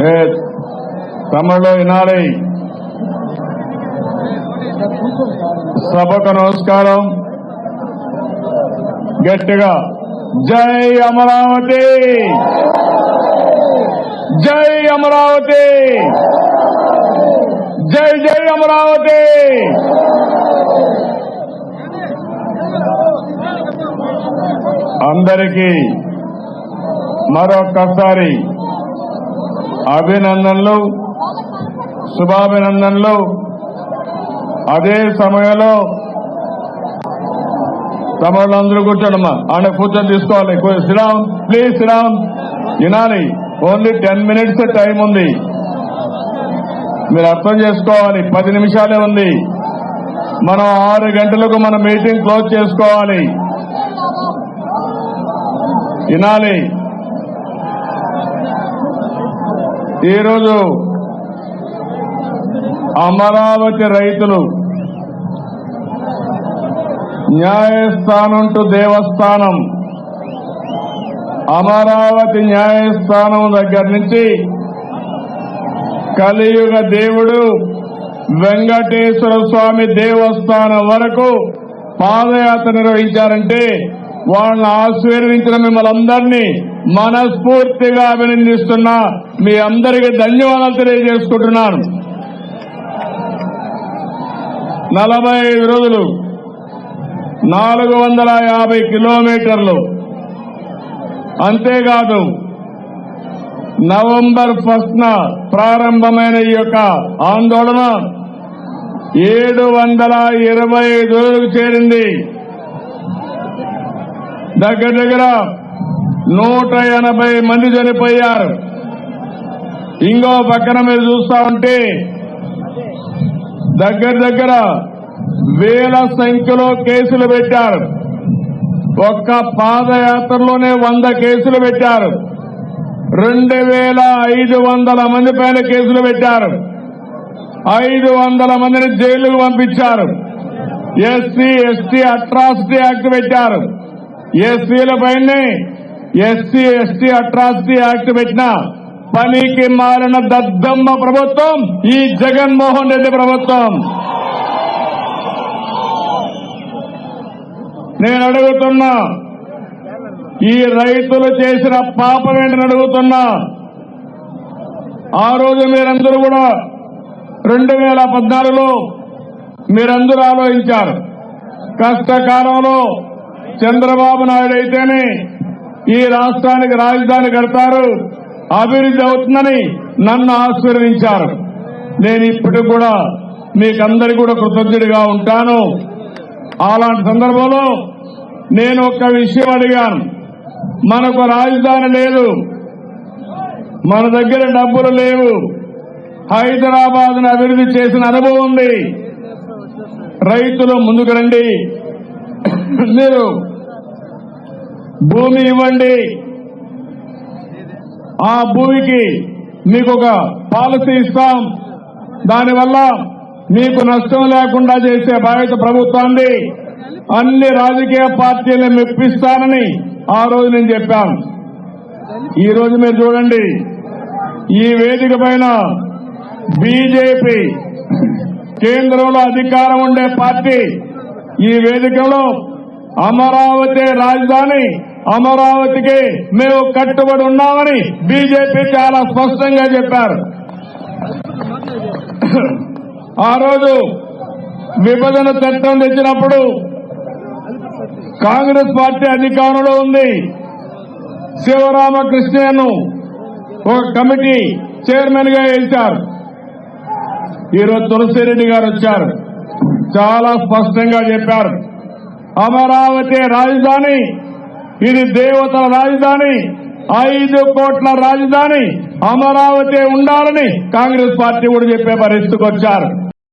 తమిళ తమ్ముళ్ళు వినాలి. సభకు నమస్కారం. గట్టిగా. జై అమరావతి! జై అమరావతి! జై జై అమరావతి! అందరికీ మరొక్కసారి అభినందనలు శుభాభినందనలు. అదే సమయంలో తమిళందరూ కూర్చోడమ్మా. ఆయన కూర్చొని తీసుకోవాలి. శ్రీరామ్ ప్లీజ్ శ్రీరామ్ వినాలి. ఓన్లీ టెన్ మినిట్స్ టైం ఉంది. మీరు అర్థం చేసుకోవాలి. పది నిమిషాలే ఉంది. మనం ఆరు గంటలకు మన మీటింగ్ క్లోజ్ చేసుకోవాలి. వినాలి. ఈరోజు అమరావతి రైతులు న్యాయస్థానం టు దేవస్థానం అమరావతి న్యాయస్థానం దగ్గర నుంచి కలియుగ దేవుడు వెంకటేశ్వర స్వామి దేవస్థానం వరకు పాదయాత్ర నిర్వహించారంటే వాళ్ళని ఆశీర్వించిన మిమ్మల్ని అందరినీ మనస్ఫూర్తిగా అభినందిస్తున్నా. మీ అందరికీ ధన్యవాదాలు తెలియజేసుకుంటున్నాను. నలభై ఐదు రోజులు నాలుగు వందల యాభై కిలోమీటర్లు. అంతేకాదు నవంబర్ ఫస్ట్ న ప్రారంభమైన ఈ యొక్క ఆందోళన ఏడు వందల ఇరవై ఐదు రోజులకు చేరింది. దగ్గర దగ్గర నూట ఎనభై మంది చనిపోయారు. ఇంకో పక్కన మీరు చూస్తా ఉంటే దగ్గర దగ్గర వేల సంఖ్యలో కేసులు పెట్టారు. ఒక్క పాదయాత్రలోనే వంద కేసులు పెట్టారు. రెండు వేల ఐదు వందల మంది పైన కేసులు పెట్టారు. ఐదు వందల మందిని జైలుకు పంపించారు. ఎస్సీ ఎస్టీ అట్రాసిటీ యాక్ట్ పెట్టారు. ఎస్సీల పైనే ఎస్సీ ఎస్టీ అట్రాసిటీ యాక్ట్ పెట్టిన పనికి మారిన దద్దమ్మ ప్రభుత్వం ఈ జగన్మోహన్ రెడ్డి ప్రభుత్వం. నేను అడుగుతున్నా ఈ రైతులు చేసిన పాపం ఏంటని అడుగుతున్నా. ఆ రోజు మీరందరూ కూడా రెండు వేల పద్నాలుగులో మీరందరూ ఆలోచించారు. కష్టకాలంలో చంద్రబాబు నాయుడు అయితేనే ఈ రాష్ట్రానికి రాజధాని కడతారు. అభివృద్ధి అవుతుందని నన్ను ఆశీర్వదించారు. నేను ఇప్పటికి కూడా మీకందరికీ కూడా కృతజ్ఞుడిగా ఉంటాను. అలాంటి సందర్భంలో నేను ఒక విషయం అడిగాను. మనకు రాజధాని లేదు. మన దగ్గర డబ్బులు లేవు. హైదరాబాద్ అభివృద్ధి చేసిన అనుభవం ఉంది. రైతులు ముందుకు రండి. మీరు భూమి ఇవ్వండి. ఆ భూమికి మీకు ఒక పాలసీ ఇస్తాం. దానివల్ల మీకు నష్టం లేకుండా చేసే బాధ్యత ప్రభుత్వాన్ని అన్ని రాజకీయ పార్టీలను మెప్పిస్తానని ఆ రోజు నేను చెప్పాను. ఈ రోజు మీరు చూడండి ఈ వేదిక పైన బీజేపీ కేంద్రంలో అధికారం ఉండే పార్టీ ఈ వేదికలో అమరావతి రాజధాని అమరావతికి మేము కట్టుబడి ఉన్నామని బీజేపీ చాలా స్పష్టంగా చెప్పారు. ఆ రోజు విభజన చట్టం తెచ్చినప్పుడు కాంగ్రెస్ పార్టీ అధికారంలో ఉంది. శివరామకృష్ణను ఒక కమిటీ చైర్మన్గా వేశారు. ఈరోజు తులసిరెడ్డి గారు వచ్చారు. చాలా స్పష్టంగా చెప్పారు. అమరావతి రాజధాని ఇది దేవతల రాజధాని ఐదు కోట్ల రాజధాని అమరావతి ఉండాలని కాంగ్రెస్ పార్టీ కూడా చెప్పే పరిస్థితికి వచ్చారు.